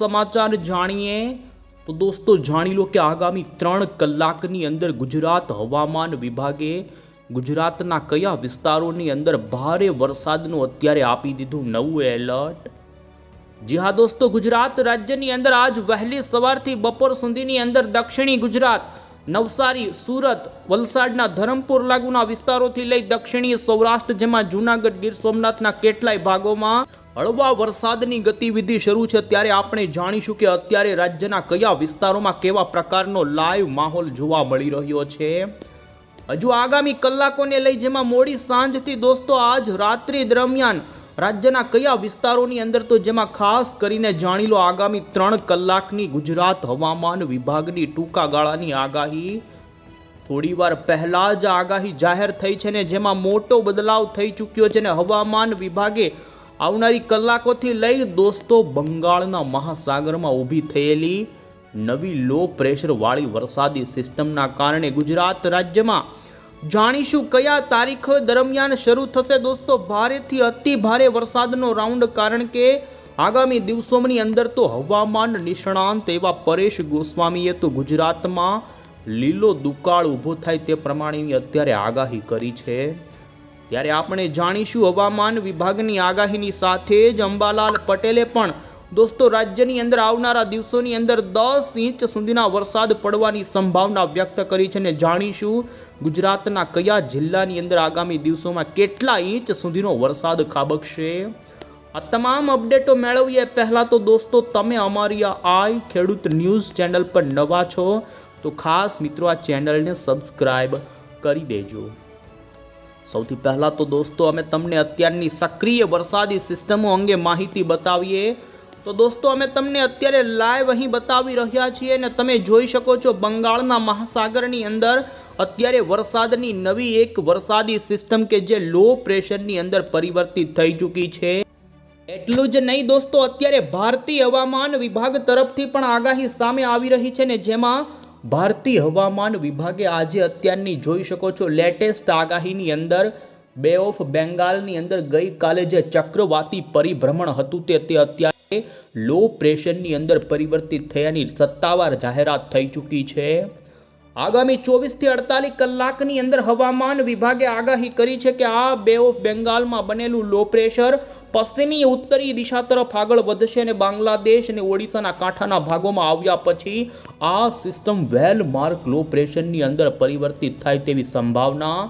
સમાચાર જાણીએ તો દોસ્તો જાણી લો કે આગામી ત્રણ કલાકની અંદર ગુજરાત હવામાન વિભાગે ગુજરાતના કયા વિસ્તારોની અંદર ભારે વરસાદનું અત્યારે આપી દીધું નવું એલર્ટ? જી હા દોસ્તો, ગુજરાત રાજ્યની અંદર આજ વહેલી સવારથી બપોર સુધીની અંદર દક્ષિણી ગુજરાત નવસારી, સુરત, વલસાડના ધરમપુર લાગુના વિસ્તારોથી લઈ દક્ષિણીય સૌરાષ્ટ્ર જેમાં જૂનાગઢ, ગીર સોમનાથના કેટલાય ભાગોમાં હળવા વરસાદની ગતિવિધિ શરૂ છે. ત્યારે આપણે જાણીશું કે અત્યારે રાજ્યના કયા વિસ્તારોમાં કેવા પ્રકારનો લાઈવ માહોલ જોવા મળી રહ્યો છે. હજુ આગામી કલાકોને લઈ જેમાં મોડી સાંજથી દોસ્તો આજ રાત્રિ દરમિયાન રાજ્યના કયા વિસ્તારોની અંદર તો જેમાં ખાસ કરીને જાણી લો આગામી ત્રણ કલાકની ગુજરાત હવામાન વિભાગની ટૂંકા ગાળાની આગાહી. થોડીવાર પહેલાં જ આગાહી જાહેર થઈ છે ને જેમાં મોટો બદલાવ થઈ ચૂક્યો છે ને હવામાન વિભાગે આવનારી કલાકોથી લઈ દોસ્તો બંગાળના મહાસાગરમાં ઊભી થયેલી નવી લો પ્રેશરવાળી વરસાદી સિસ્ટમના કારણે ગુજરાત રાજ્યમાં જાણીશું કયા તારીખો દરમિયાન શરૂ થશે દોસ્તો? ભારેથી અતિ ભારે વરસાદનો રાઉન્ડ કારણ કે આગામી દિવસોની અંદર તો હવામાન નિષ્ણાંત એવા પરેશ ગોસ્વામીએ તો ગુજરાતમાં લીલો દુકાળ ઊભો થાય તે પ્રમાણેની અત્યારે આગાહી કરી છે. ત્યારે આપણે જાણીશું હવામાન વિભાગની આગાહીની સાથે જ અંબાલાલ પટેલે પણ દોસ્તો, રાજ્યની અંદર આવનારા દિવસોની અંદર દસ ઇંચ સુધીના વરસાદ પડવાની સંભાવના વ્યક્ત કરી છે ને જાણીશું ગુજરાતના કયા જિલ્લાની અંદર આગામી દિવસોમાં કેટલા ઇંચ સુધીનો વરસાદ ખાબકશે. આ તમામ અપડેટો મેળવીએ પહેલાં તો દોસ્તો, તમે અમારી આઈ ખેડૂત ન્યૂઝ ચેનલ પર નવા છો, તો ખાસ મિત્રો આ ચેનલને સબસ્ક્રાઈબ કરી દેજો. સૌથી પહેલાં તો દોસ્તો, અમે તમને અત્યારની સક્રિય વરસાદી સિસ્ટમો અંગે માહિતી બતાવીએ. તો દોસ્તો, અમે તમને અત્યારે લાઈવ અહીં બતાવી રહ્યા છીએ અને તમે જોઈ શકો છો બંગાળના મહાસાગરની અંદર અત્યારે વરસાદની નવી એક વરસાદી સિસ્ટમ કે જે લો પ્રેશરની અંદર પરિવર્તિત થઈ ચૂકી છે. એટલું જ નહીં દોસ્તો, અત્યારે ભારતીય હવામાન વિભાગ તરફથી પણ આગાહી સામે આવી રહી છે ને જેમાં ભારતીય હવામાન વિભાગે આજે અત્યારની જોઈ શકો છો લેટેસ્ટ આગાહીની અંદર બે ઓફ બેંગાલની અંદર ગઈકાલે જે ચક્રવાતી પરિભ્રમણ હતું તે અત્યારે લો પ્રેશરની અંદર પરિવર્તિત થયાની સત્તાવાર જાહેરાત થઈ ચૂકી છે. આગામી ચોવીસથી અડતાલીસ કલાકની અંદર હવામાન વિભાગે આગાહી કરી છે કે આ બે ઓફ બેંગાલમાં બનેલું લો પ્રેશર પશ્ચિમી ઉત્તરી દિશા તરફ આગળ વધશે અને બાંગ્લાદેશ અને ઓડિશાના કાંઠાના ભાગોમાં આવ્યા પછી આ સિસ્ટમ વેલ માર્ક લો પ્રેશરની અંદર પરિવર્તિત થાય તેવી સંભાવના.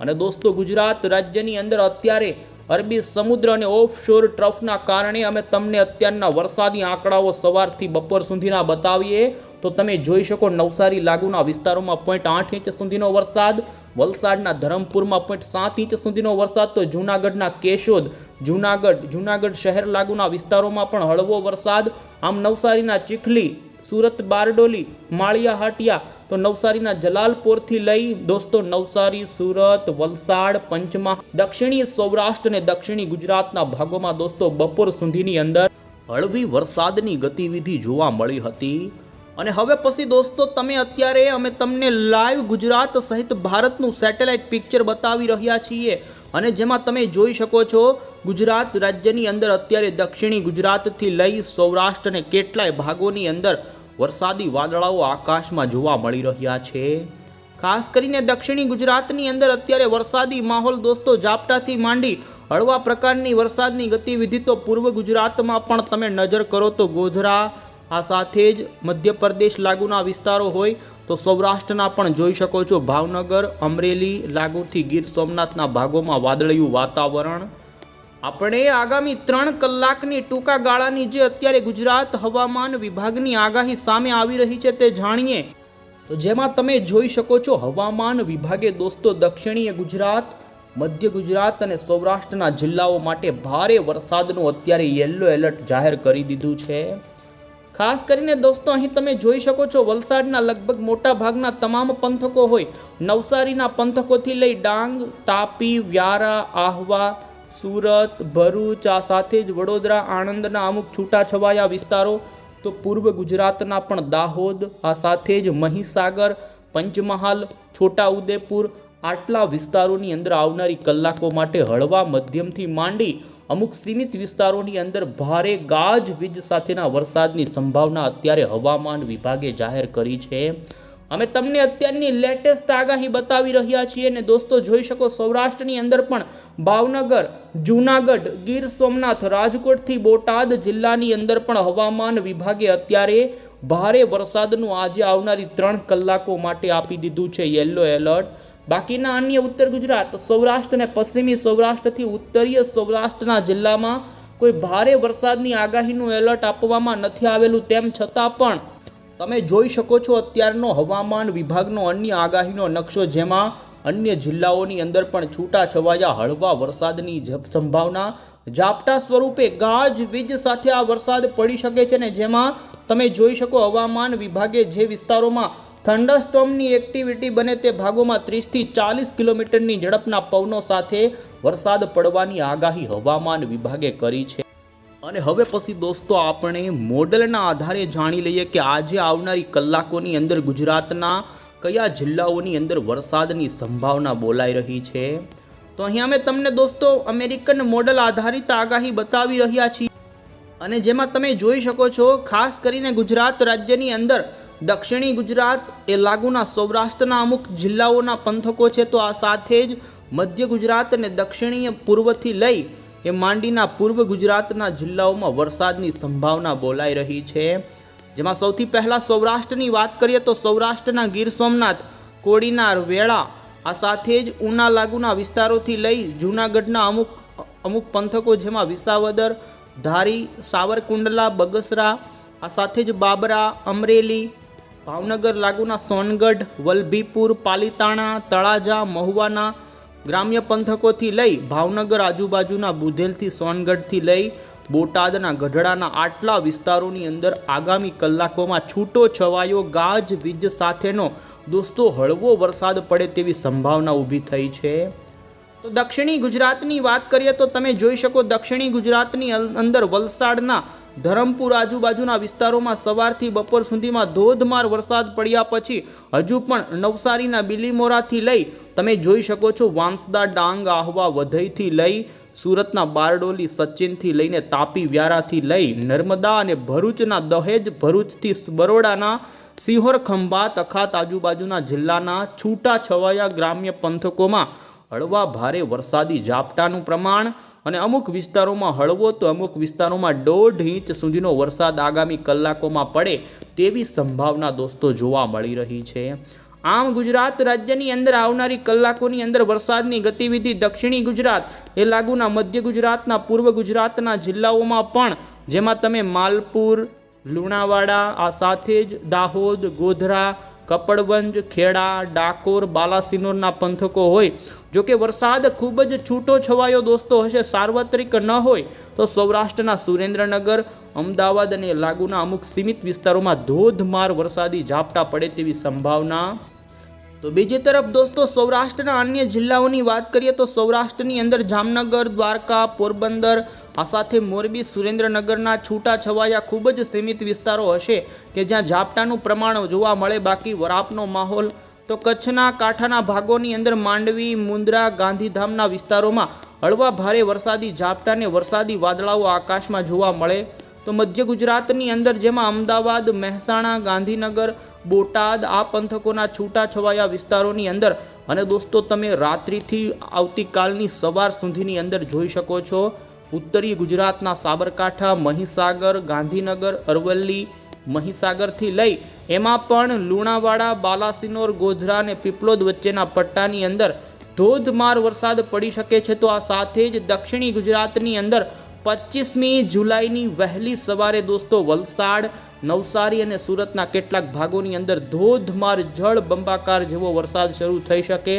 અને દોસ્તો, ગુજરાત રાજ્યની અંદર અત્યારે અરબી સમુદ્ર અને ઓફશોર ટ્રફના કારણે અમે તમને અત્યારના વરસાદી આંકડાઓ સવારથી બપોર સુધીના બતાવીએ. તો તમે જોઈ શકો નવસારી લાગુના વિસ્તારોમાં પોઈન્ટ આઠ ઇંચ સુધીનો વરસાદ, વલસાડના ધરમપુરમાં પોઈન્ટ સાત ઇંચ સુધીનો વરસાદ, તો જૂનાગઢના કેશોદ, જૂનાગઢ જૂનાગઢ શહેર લાગુના વિસ્તારોમાં પણ હળવો વરસાદ. આમ નવસારીના ચીખલી સુરત બારડોલી, માળિયા હાટિયા તો નવસારીના જલાલપોરથી લઈ દોસ્તો નવસારી, સુરત, વલસાડ, પંચમહાલ, દક્ષિણી સૌરાષ્ટ્ર અને દક્ષિણી ગુજરાતના ભાગોમાં દોસ્તો બપોર સુધીની અંદર હળવી વરસાદની ગતિવિધિ જોવા મળી હતી. અને હવે પછી દોસ્તો તમે અત્યારે અમે તમને લાઈવ ગુજરાત સહિત ભારતનું સેટેલાઇટ પિક્ચર બતાવી રહ્યા છીએ. અને જેમાં તમે જોઈ શકો છો ગુજરાત રાજ્યની અંદર અત્યારે દક્ષિણી ગુજરાતથી લઈ સૌરાષ્ટ્ર અને કેટલાય ભાગોની અંદર વરસાદી વાદળાઓ આકાશમાં જોવા મળી રહ્યા છે. ખાસ કરીને દક્ષિણી ગુજરાતની અંદર અત્યારે વરસાદી માહોલ દોસ્તો ઝાપટાથી માંડી હળવા પ્રકારની વરસાદની ગતિવિધિ તો પૂર્વ ગુજરાતમાં પણ તમે નજર કરો તો ગોધરા, આ સાથે જ મધ્યપ્રદેશ લાગુના વિસ્તારો હોય તો સૌરાષ્ટ્રના પણ જોઈ શકો છો ભાવનગર, અમરેલી, લાગુથી ગીર સોમનાથના ભાગોમાં વાદળિયું વાતાવરણ. આપણે આગામી ત્રણ કલાકની ટૂંકા ગાળાની જે અત્યારે ગુજરાત હવામાન વિભાગની આગાહી સામે આવી રહી છે તે જાણીએ. તો જેમાં તમે જોઈ શકો છો હવામાન વિભાગે દોસ્તો દક્ષિણીય ગુજરાત, મધ્ય ગુજરાત અને સૌરાષ્ટ્રના જિલ્લાઓ માટે ભારે વરસાદનું અત્યારે યલો એલર્ટ જાહેર કરી દીધું છે. ખાસ કરીને દોસ્તો અહીં તમે જોઈ શકો છો વલસાડના લગભગ મોટા ભાગના તમામ પંથકો હોય. નવસારીના પંથકોથી લઈ ડાંગ, તાપી, વ્યારા, આહવા સુરત, ભરૂચ, આ સાથે જ વડોદરા, આણંદના અમુક છૂટાછવાયા વિસ્તારો, તો પૂર્વ ગુજરાતના પણ દાહોદ, આ સાથે જ મહીસાગર, પંચમહાલ, છોટાઉદેપુર, આટલા વિસ્તારોની અંદર આવનારી કલાકો માટે હળવા મધ્યમથી માંડી અમુક સીમિત વિસ્તારોની અંદર ભારે ગાજ વીજ સાથેના વરસાદની સંભાવના અત્યારે હવામાન વિભાગે જાહેર કરી છે. અમે તમને અત્યારની લેટેસ્ટ આગાહી બતાવી રહ્યા છીએ ને દોસ્તો જોઈ શકો સૌરાષ્ટ્રની અંદર પણ ભાવનગર, જૂનાગઢ, ગીર સોમનાથ રાજકોટથી બોટાદ જિલ્લાની અંદર પણ હવામાન વિભાગે અત્યારે ભારે વરસાદનું આજે આવનારી ત્રણ કલાકો માટે આપી દીધું છે યલો એલર્ટ બાકીના અન્ય ઉત્તર ગુજરાત, સૌરાષ્ટ્ર અને પશ્ચિમી સૌરાષ્ટ્રથી ઉત્તરીય સૌરાષ્ટ્રના જિલ્લામાં કોઈ ભારે વરસાદની આગાહીનું એલર્ટ આપવામાં નથી આવેલું, તેમ છતાં પણ તમે જોઈ શકો છો અત્યારનો હવામાન વિભાગનો અન્ય આગાહીનો નકશો, જેમાં અન્ય જિલ્લાઓની અંદર પણ છૂટા છવાયા હળવા વરસાદની સંભાવના. ઝાપટા સ્વરૂપે ગાજવીજ સાથે આ વરસાદ પડી શકે છે ને જેમાં તમે જોઈ શકો હવામાન વિભાગે જે વિસ્તારોમાં થંડરસ્ટોમની એક્ટિવિટી બને તે ભાગોમાં ત્રીસથી ચાલીસ કિલોમીટરની ઝડપના પવનો સાથે વરસાદ પડવાની આગાહી હવામાન વિભાગે કરી છે. અને હવે પછી દોસ્તો આપણે મોડલના આધારે જાણી લઈએ કે આજે આવનારી કલાકોની અંદર ગુજરાતના કયા જિલ્લાઓની અંદર વરસાદની સંભાવના બોલાઈ રહી છે. તો અહીંયા અમે તમને દોસ્તો અમેરિકન મોડલ આધારિત આગાહી બતાવી રહ્યા છીએ. અને જેમાં તમે જોઈ શકો છો, ખાસ કરીને ગુજરાત રાજ્યની અંદર દક્ષિણી ગુજરાત એ લાગુના સૌરાષ્ટ્રના અમુક જિલ્લાઓના પંથકો છે. તો આ સાથે જ મધ્ય ગુજરાત અને દક્ષિણીય પૂર્વથી લઈ એ માંડીના પૂર્વ ગુજરાતના જિલ્લાઓમાં વરસાદની સંભાવના બોલાઈ રહી છે. જેમાં સૌથી પહેલાં સૌરાષ્ટ્રની વાત કરીએ તો સૌરાષ્ટ્રના ગીર સોમનાથ, કોડીનાર, વેળા, આ સાથે જ ઉના લાગુના વિસ્તારોથી લઈ જૂનાગઢના અમુક અમુક પંથકો જેમાં વિસાવદર, ધારી, સાવરકુંડલા, બગસરા, આ સાથે જ બાબરા, અમરેલી, ભાવનગર લાગુના સોનગઢ, વલભીપુર, પાલીતાણા, તળાજા, મહુવાના ગ્રામ્ય પંથકોથી લઈ ભાવનગર આજુબાજુના બુધેલથી સોનગઢથી લઈ બોટાદના ગઢડાના આટલા વિસ્તારોની અંદર આગામી કલાકોમાં છૂટો છવાયો ગાજ વીજ સાથેનો દોસ્તો હળવો વરસાદ પડે તેવી સંભાવના ઊભી થઈ છે. તો દક્ષિણી ગુજરાતની વાત કરીએ તો તમે જોઈ શકો દક્ષિણી ગુજરાતની અંદર વલસાડના ધરમપુર આજુબાજુના વિસ્તારોમાં સવારથી બપોર સુધીમાં ધોધમાર વરસાદ પડ્યા પછી હજુ પણ નવસારીના બિલીમોરાથી લઈ તમે જોઈ શકો છો વાંસદા, ડાંગ, આહવા વધઈથી લઈ સુરતના બારડોલી, સચિનથી લઈને તાપી વ્યારાથી લઈ નર્મદા અને ભરૂચના દહેજ, ભરૂચથી બરોડાના સિહોર ખંભાત અખાત આજુબાજુના જિલ્લાના છૂટા છવાયા ગ્રામ્ય પંથકોમાં હળવા ભારે વરસાદી ઝાપટાનું પ્રમાણ અને અમુક વિસ્તારોમાં હળવો તો અમુક વિસ્તારોમાં દોઢ ઇંચ સુધીનો વરસાદ આગામી કલાકોમાં પડે તેવી સંભાવના દોસ્તો જોવા મળી રહી છે. આમ ગુજરાત રાજ્યની અંદર આવનારી કલાકોની અંદર વરસાદની ગતિવિધિ દક્ષિણી ગુજરાત એ લાગુના મધ્ય ગુજરાતના પૂર્વ ગુજરાતના જિલ્લાઓમાં પણ, જેમાં તમે માલપુર, લુણાવાડા, આ સાથે જ દાહોદ, ગોધરા કપડવંજ, ખેડા, ડાકોર, બાલાસિનોરના પંથકો હોય. જો કે વરસાદ ખૂબ જ છૂટો છવાયો દોસ્તો હશે, સાર્વત્રિક ન હોય તો સૌરાષ્ટ્રના સુરેન્દ્રનગર, અમદાવાદ અને લાગુના અમુક સીમિત વિસ્તારોમાં ધોધમાર વરસાદી ઝાપટા પડે તેવી સંભાવના તો બીજી તરફ દોસ્તો, સૌરાષ્ટ્રના અન્ય જિલ્લાઓની વાત કરીએ તો સૌરાષ્ટ્રની અંદર જામનગર, દ્વારકા, પોરબંદર, આ સાથે મોરબી, સુરેન્દ્રનગરના છૂટા છવાયા ખૂબ જ સીમિત વિસ્તારો હશે કે જ્યાં ઝાપટાનું પ્રમાણ જોવા મળે. બાકી વરાપનો માહોલ તો કચ્છના કાંઠાના ભાગોની અંદર માંડવી, મુન્દ્રા, ગાંધીધામના વિસ્તારોમાં હળવા ભારે વરસાદી ઝાપટાને વરસાદી વાદળાઓ આકાશમાં જોવા મળે. તો મધ્ય ગુજરાતની અંદર જેમાં અમદાવાદ, મહેસાણા, ગાંધીનગર બોટાદ આ પંથકોના છૂટા છવાયા વિસ્તારોની અંદર. અને દોસ્તો, તમે રાત્રિથી આવતીકાલની સવાર સુધીની અંદર જોઈ શકો છો. ઉત્તરીય ગુજરાતના સાબરકાંઠા, મહીસાગર, ગાંધીનગર, અરવલ્લી મહીસાગરથી લઈ એમાં પણ લુણાવાડા, બાલાસિનોર, ગોધરા અને પીપલોદ વચ્ચેના પટ્ટાની અંદર ધોધમાર વરસાદ પડી શકે છે. તો આ સાથે જ દક્ષિણી ગુજરાતની અંદર પચીસમી જુલાઈની વહેલી સવારે દોસ્તો વલસાડ નવસારી અને સુરતના કેટલાક ભાગોની અંદર ધોધમાર જળ બંબાકાર જેવો વરસાદ શરૂ થઈ શકે.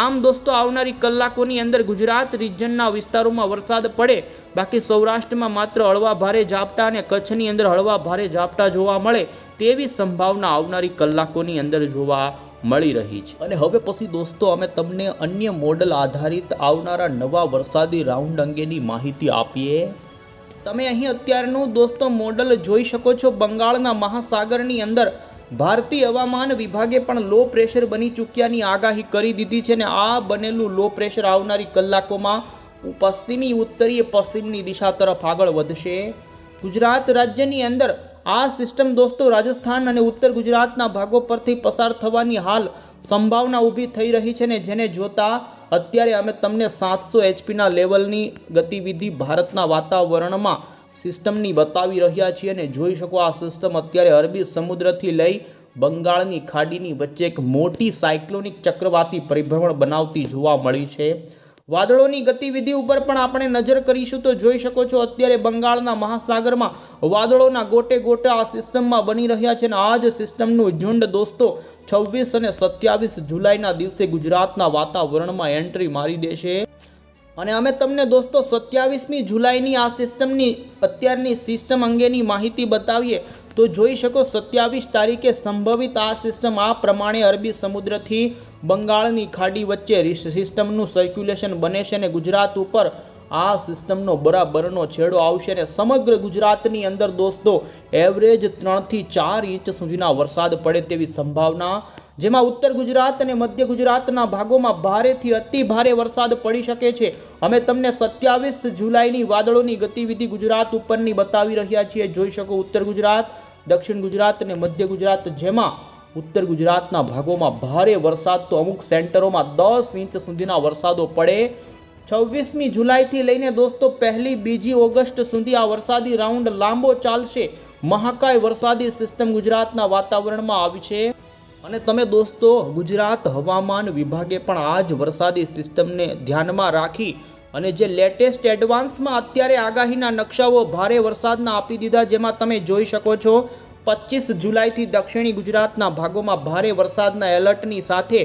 આમ દોસ્તો, આવનારી કલાકોની અંદર ગુજરાત રિજનના વિસ્તારોમાં વરસાદ પડે. બાકી સૌરાષ્ટ્રમાં માત્ર હળવા ભારે ઝાપટા અને કચ્છની અંદર હળવા ભારે ઝાપટા જોવા મળે તેવી સંભાવના આવનારી કલાકોની અંદર જોવા મળી રહી છે. અને હવે પછી દોસ્તો, અમે તમને અન્ય મોડલ આધારિત આવનારા નવા વરસાદી રાઉન્ડ અંગેની માહિતી આપીએ. તમે અહીં અત્યારનું દોસ્તો મોડલ જોઈ શકો છો. બંગાળના મહાસાગરની અંદર ભારતીય હવામાન વિભાગે પણ લો પ્રેશર બની ચૂક્યાની આગાહી કરી દીધી છે ને આ બનેલું લો પ્રેશર આવનારી કલાકોમાં પશ્ચિમી, ઉત્તરીય, પશ્ચિમની દિશા તરફ આગળ વધશે. ગુજરાત રાજ્યની અંદર આ સિસ્ટમ દોસ્તો રાજસ્થાન અને ઉત્તર ગુજરાતના ભાગો પરથી પસાર થવાની હાલ સંભાવના ઊભી થઈ રહી છે ને જેને જોતા અત્યારે અમે તમને સાતસો એચપીના લેવલની ગતિવિધિ ભારતના વાતાવરણમાં સિસ્ટમની બતાવી રહ્યા છીએ અને જોઈ શકો આ સિસ્ટમ અત્યારે અરબી સમુદ્રથી લઈ બંગાળની ખાડીની વચ્ચે એક મોટી સાયક્લોનિક ચક્રવાતી પરિભ્રમણ બનાવતી જોવા મળી છે. વાદળોની ગતિવિધિ ઉપર પણ આપણે નજર કરીશું તો જોઈ શકો છો અત્યારે બંગાળના મહાસાગરમાં વાદળોના ગોટે ગોટે આ સિસ્ટમમાં બની રહ્યા છે અને આ જ સિસ્ટમનું ઝુંડ દોસ્તો છવ્વીસ અને સત્યાવીસ જુલાઈના દિવસે ગુજરાતના વાતાવરણમાં એન્ટ્રી મારી દેશે. અને અમે તમને દોસ્તો સત્યાવીસમી જુલાઈની આ સિસ્ટમની, અત્યારની સિસ્ટમ અંગેની માહિતી બતાવીએ તો જોઈ શકો સત્યાવીસ તારીખે સંભવિત આ સિસ્ટમ આ પ્રમાણે અરબી સમુદ્રથી બંગાળની ખાડી વચ્ચે સિસ્ટમનું સર્ક્યુલેશન બને છે અને ગુજરાત ઉપર આ સિસ્ટમનો બરાબરનો છેડો આવશે અને સમગ્ર ગુજરાતની અંદર દોસ્તો એવરેજ ત્રણથી ચાર ઇંચ સુધીના વરસાદ પડે તેવી સંભાવના. જેમાં ઉત્તર ગુજરાત અને મધ્ય ગુજરાતના ભાગોમાં ભારેથી અતિ ભારે વરસાદ પડી શકે છે. અમે તમને સત્યાવીસ જુલાઈની વાદળોની ગતિવિધિ ગુજરાત ઉપરની બતાવી રહ્યા છીએ. જોઈ શકો ઉત્તર ગુજરાત દક્ષિણ ગુજરાત અને મધ્ય ગુજરાત જેમાં ઉત્તર ગુજરાતના ભાગોમાં ભારે વરસાદ તો અમુક સેન્ટરોમાં દસ ઇંચ સુધીના વરસાદો પડે. છવ્વીસમી જુલાઈથી લઈને દોસ્તો પહેલી બીજી ઓગસ્ટ સુધી આ વરસાદી રાઉન્ડ લાંબો ચાલશે. મહાકાય વરસાદી સિસ્ટમ ગુજરાતના વાતાવરણમાં આવી છે. અને તમે દોસ્તો ગુજરાત હવામાન વિભાગે પણ આ જ વરસાદી સિસ્ટમને ધ્યાનમાં રાખી અને જે લેટેસ્ટ એડવાન્સમાં અત્યારે આગાહીના નકશાઓ ભારે વરસાદના આપી દીધા, જેમાં તમે જોઈ શકો છો, પચીસ જુલાઈથી દક્ષિણી ગુજરાતના ભાગોમાં ભારે વરસાદના એલર્ટની સાથે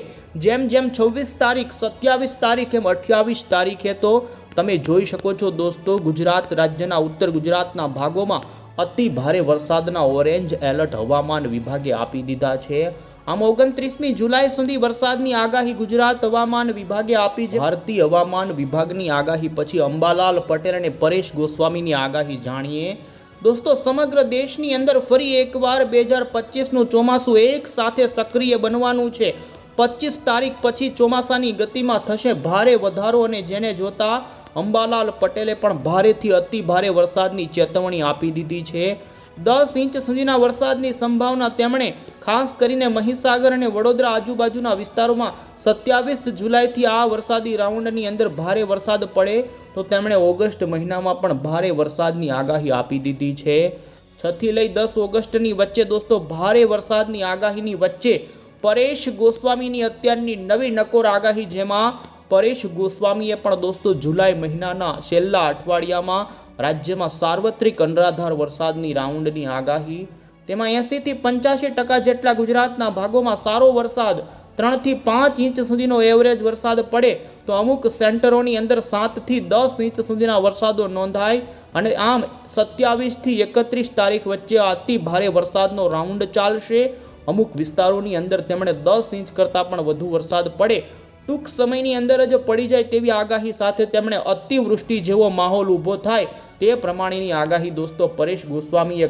જેમ જેમ છવ્વીસ તારીખ, સત્યાવીસ તારીખ એમ અઠ્યાવીસ તારીખે તો તમે જોઈ શકો છો દોસ્તો, ગુજરાત રાજ્યના ઉત્તર ગુજરાતના ભાગોમાં અતિ ભારે વરસાદના ઓરેન્જ એલર્ટ હવામાન વિભાગે આપી દીધા છે. આમ ઓગણત્રીસમી જુલાઈ સુધી વરસાદની આગાહી ગુજરાત હવામાન વિભાગે આપી છે. ભારતીય હવામાન વિભાગની આગાહી પછી અંબાલાલ પટેલ અને પરેશ ગોસ્વામીની આગાહી જાણીએ. દોસ્તો, સમગ્ર દેશની અંદર ફરી એકવાર બે હજાર પચીસનું ચોમાસું એક સાથે સક્રિય બનવાનું છે. પચીસ તારીખ પછી ચોમાસાની ગતિમાં થશે ભારે વધારો અને જેને જોતા અંબાલાલ પટેલે પણ ભારેથી અતિ ભારે વરસાદની ચેતવણી આપી દીધી છે. દસ ઇંચ સુધીના વરસાદની સંભાવના તેમણે ખાસ કરીને મહીસાગર અને વડોદરા આજુબાજુના વિસ્તારોમાં સત્યાવીસ જુલાઈથી આ વરસાદી રાઉન્ડની અંદર ભારે વરસાદ પડે તો તેમણે ઓગસ્ટ મહિનામાં પણ ભારે વરસાદની આગાહી આપી દીધી છે. છથી લઈ દસ ઓગસ્ટની વચ્ચે દોસ્તો ભારે વરસાદની આગાહીની વચ્ચે પરેશ ગોસ્વામીની અત્યારની નવી નકોર આગાહી જેમાં પરેશ ગોસ્વામીએ પણ દોસ્તો જુલાઈ મહિનાના છેલ્લા અઠવાડિયામાં રાજ્યમાં સાર્વત્રિક અનરાધાર વરસાદની રાઉન્ડની આગાહી, તેમાં એંસીથી પંચ્યાસી ટકા જેટલા ગુજરાતના ભાગોમાં સારો વરસાદ, ત્રણથી પાંચ ઇંચ સુધીનો એવરેજ વરસાદ પડે, તો અમુક સેન્ટરોની અંદર સાતથી દસ ઇંચ સુધીના વરસાદો નોંધાય અને આમ સત્યાવીસથી એકત્રીસ તારીખ વચ્ચે અતિ ભારે વરસાદનો રાઉન્ડ ચાલશે. અમુક વિસ્તારોની અંદર તેમણે દસ ઇંચ કરતાં પણ વધુ વરસાદ પડે ટૂંક સમયની અંદર જ પડી જાય તેવી આગાહી સાથે તેમણે અતિવૃષ્ટિ જેવો માહોલ ઊભો થાય તે પ્રમાણેની આગાહી દોસ્તો પરેશ ગોસ્વામીએ